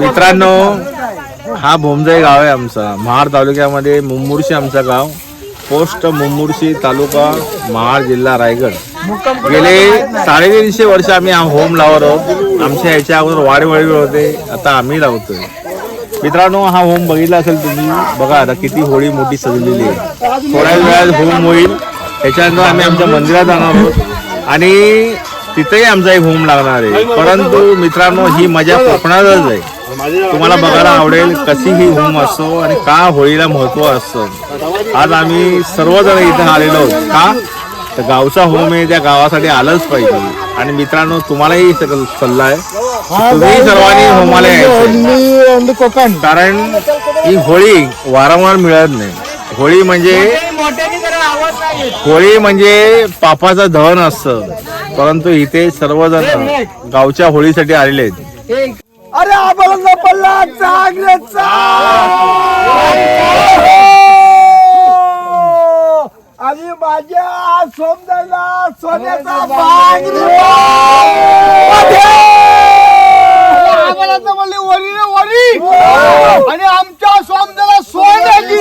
मित्रांनो हा भोमजाई गाव आहे आमचा. महाड तालुक्यामध्ये मुंबुर्शी आमचा गाव. पोस्ट मुंबुर्शी तालुका महाड जिल्हा रायगड. गेले साडेतीनशे वर्ष आम्ही हा होम लावत आहोत. आमच्या ह्याच्या अगोदर वाडेवळी होते आता आम्ही लावतोय. मित्रांनो हा होम बघितला असेल तुम्ही बघा आता किती होळी मोठी सजलेली आहे. थोड्या वेळात होम होईल. त्याच्यानंतर आम्ही आमच्या मंदिरात जाणार आहोत. आणि तिथेही आमचा एक होम लागणार आहे. परंतु मित्रांनो ही मजा कोकणातच आहे. तुम्हाला बघायला आवडेल कशी ही होम असतो आणि का होळीला महत्त्व असतं आज आम्ही सर्वजण इथं आलेलो का? तर गावचा होम आहे त्या गावासाठी आलंच पाहिजे. आणि मित्रांनो तुम्हालाही सल्ला आहे. तुम्ही सर्वांनी होमाला यायचं कारण ही होळी वारंवार मिळत नाही. होळी म्हणजे होळी म्हणजे पापाचं दहन असतं. परंतु इथे सर्वजण गावच्या होळीसाठी आलेले आहेत. अरे आम्हाला पडला आणि माझ्या सोमदाला सोन्याचा तर म्हणले वरी रे वरी! आणि आमच्या सोमदाला सोन्याची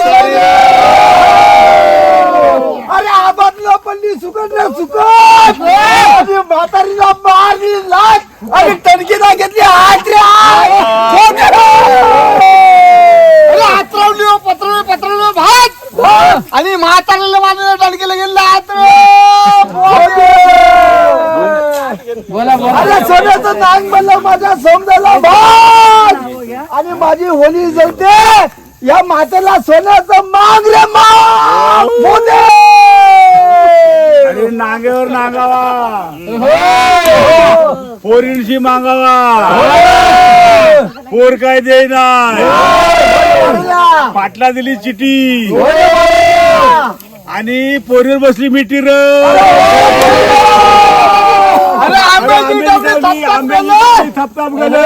अरे आबादला पडली सुकट रे सुकट आणि टणकीला घेतली हात रे हात. अरे हातरावली हो, पत्रवली पत्रवली भात! आणि म्हातारीला मारलेलं टणकीला गेलं हात बोला बोला. सोन्याचं नांग म्हणलं माझ्या समजायला भात! आणि माझी होली जळते या मातेला सोन्याचं माग रे माग! पोरींशी मागावा. पोर काय देईना पाटला दिली चिटी आणि पोरीवर बसली मिठी र. अरे आंब्याची डबडी थपथप गेलं.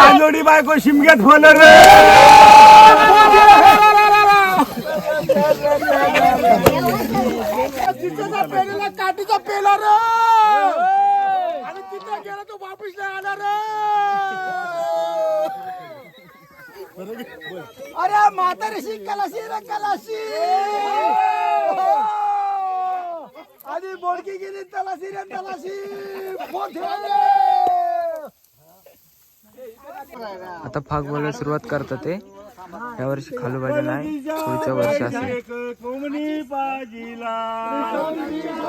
आणि बायको शिमग्यात फोल रे. चिचेचा पेलेला काठीचा पेला रे. गेला तो वापिस नाही आला रे. अरे म्हातारीशी कलाशी रे कलाशी. आणि बोडकी गेली तलाशी रे तलाशी. आता फाग बोलायला सुरुवात करतात ते. या वर्षी खालूबाजी नाही पुढच्या वर्षी असेल.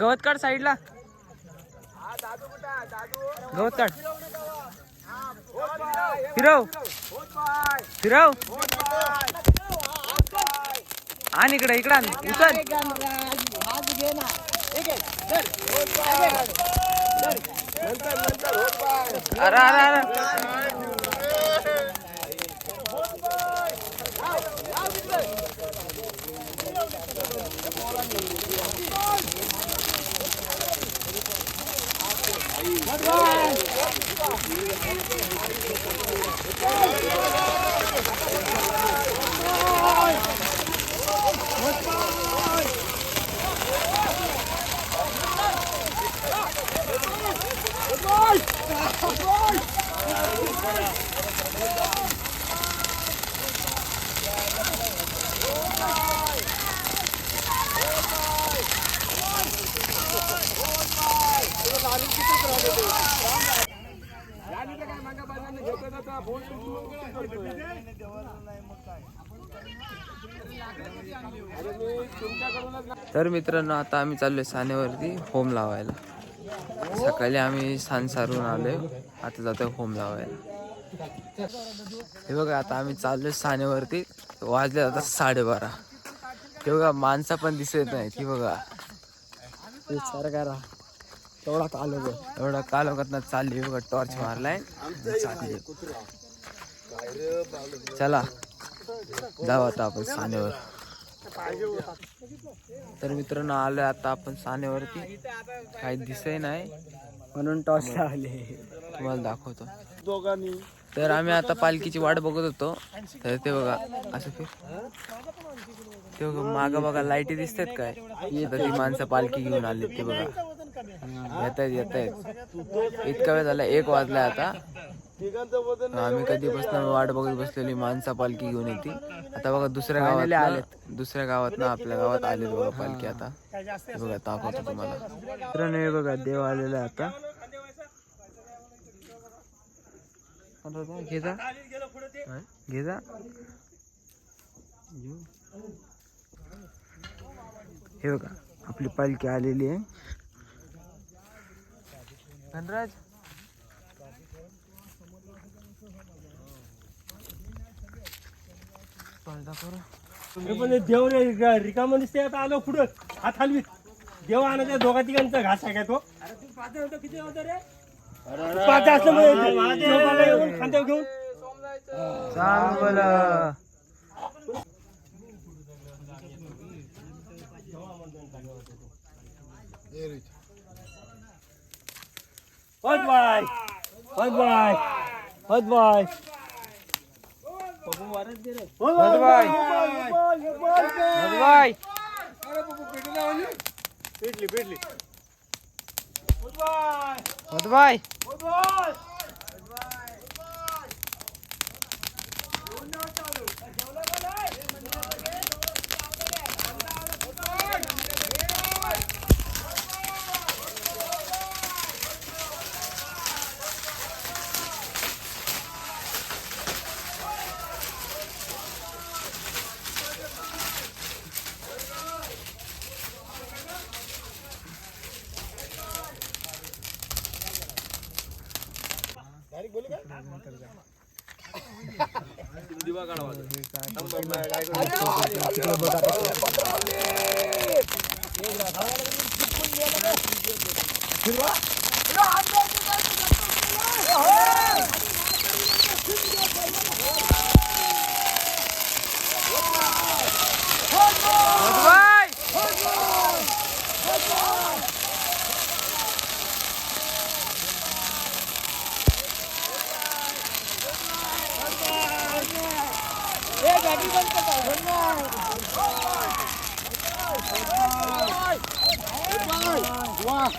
गवत काढ साईडला. गवत काढ. फिरव. फिरव. आण इकडे इकडे आण. उचल. अरे अरे अरे. Let's go! तर मित्रांनो आता आम्ही चाललोय सानेवरती होम लावायला. सकाळी आम्ही सान सारून आलोय आता जातोय होम लावायला. हे बघा आता आम्ही चाललोय सानेवरती वाजले आता साडेबारा. हे बघा माणसं पण दिसत नाही ती बघा. विचार करा तेवढा कालोगत एवढा कालोगत ना चालली बघा टॉर्च मारलाय. चला. जाऊ आता आपण सानेवर. तर मित्रांनो आलोय आता आपण सानेवरती. काही दिसय नाही. म्हणून टॉस लावले. तुम्हाला दाखवतो. तर आम्ही आता पालखीची वाट बघत होतो. तर ते बघा असं फिर ते बघा माग बघा लाईटी दिसतात काय? आता ती माणसं पालखी घेऊन आली ते बघा. येत आहेत येत आहेत इतका वेळ झाला एक वाजलाय आता. आम्ही कधीपासून वाट बघत बसलेली माणसा पालखी घेऊन येते आता बघा दुसऱ्या गावात आलेत. दुसऱ्या गावात ना आपल्या गावात आलेत बघा पालखी आता. बघा दाखवतो तुम्हाला. मित्रांनो हे बघा देव आलेला आता. घे जा घे जा हे बघा आपली पालखी आलेली आहे. धनराज? स्पर्धा करू. पण देव रे रिकाम दिसते आता आलो पुढं. हात हलवीत देव आणायचा दोघा तिघांचा घास आहे का तो? पाच असल्यामुळे देव मला येऊन. खांद्यावर घेऊन. सांग बोला हट ભજભાઈ ભજભાઈ ભજભાઈ ભજભાઈ ભજભાઈ ભજભાઈ मधुबाई पेटली पेटली bên cầu cầu vẫn ngon qua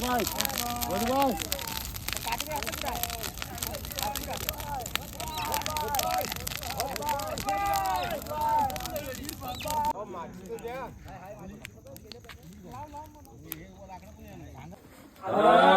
qua qua qua Hello.